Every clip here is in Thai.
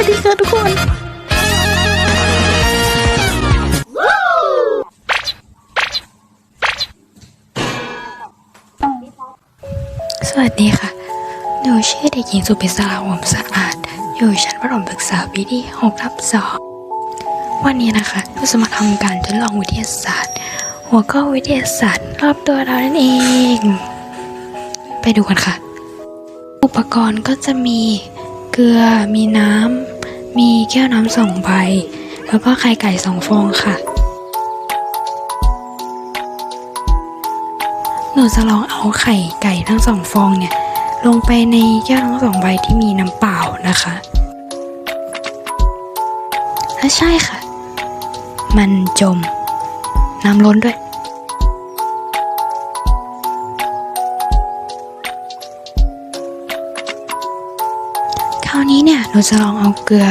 วัสดีค่ะทุกคนสวัสดีค่ะ หนูชื่อเด็กหญิงสุพิศราหวมสะอาด อยู่ชั้นประถมศึกษาปีที่6ทับ2วันนี้นะคะเราจะมาทำการทดลองวิทยาศาสตร์ หัวข้อวิทยาศาสตร์ รอบตัวเรานั่นเอง ไปดูกันค่ะ อุปกรณ์ก็จะมี กลือ มีน้ำ มีแก้วน้ำสองใบ แล้วก็ไข่ไก่สองฟองค่ะ หนูจะลองเอาไข่ไก่ทั้งสองฟองเนี่ย ลงไปในแก้วทั้งสองใบที่มีน้ำเปล่านะคะและใช่ค่ะ มันจม น้ำล้นด้วยาวนี้เนี่ยหนูจะลองเอาเกลือ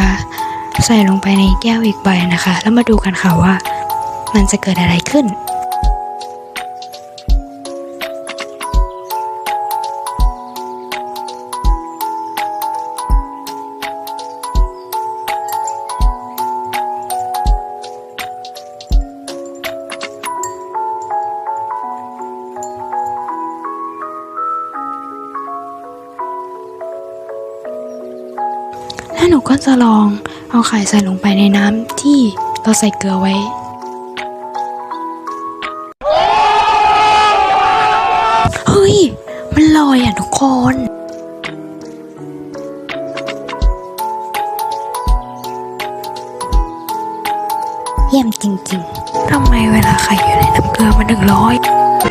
ใส่ลงไปในแก้วอีกใบนะคะ แล้วมาดูกันค่ะว่า มันจะเกิดอะไรขึ้น แล้วหนูก็จะลองเอาไข่ใส่ลงไปในน้ำที่เราใส่เกลือไว้ เฮ้ย มันลอยอะทุกคนเยี่ยมจริงๆ ทำไมเวลาไข่อยู่ในน้ำเกลือมันถึงลอย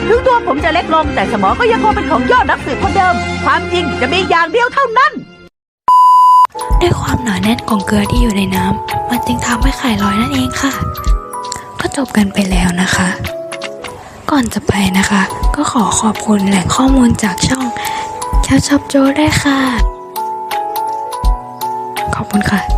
ถึงตัวผมจะเล็กลงแต่สมองก็ยังคงเป็นของยอดนักสืบคนเดิม ความจริงจะมีอย่างเดียวเท่านั้น ด้วยความหนาแน่นของเกลือที่อยู่ในน้ำมันจึงทำให้ไข่ลอยนั่นเองค่ะ ก็จบกันไปแล้วนะคะ ก่อนจะไปนะคะ ก็ขอขอบคุณแหล่งข้อมูลจากช่องแชช็อปโจได้วยค่ะ ขอบคุณค่ะ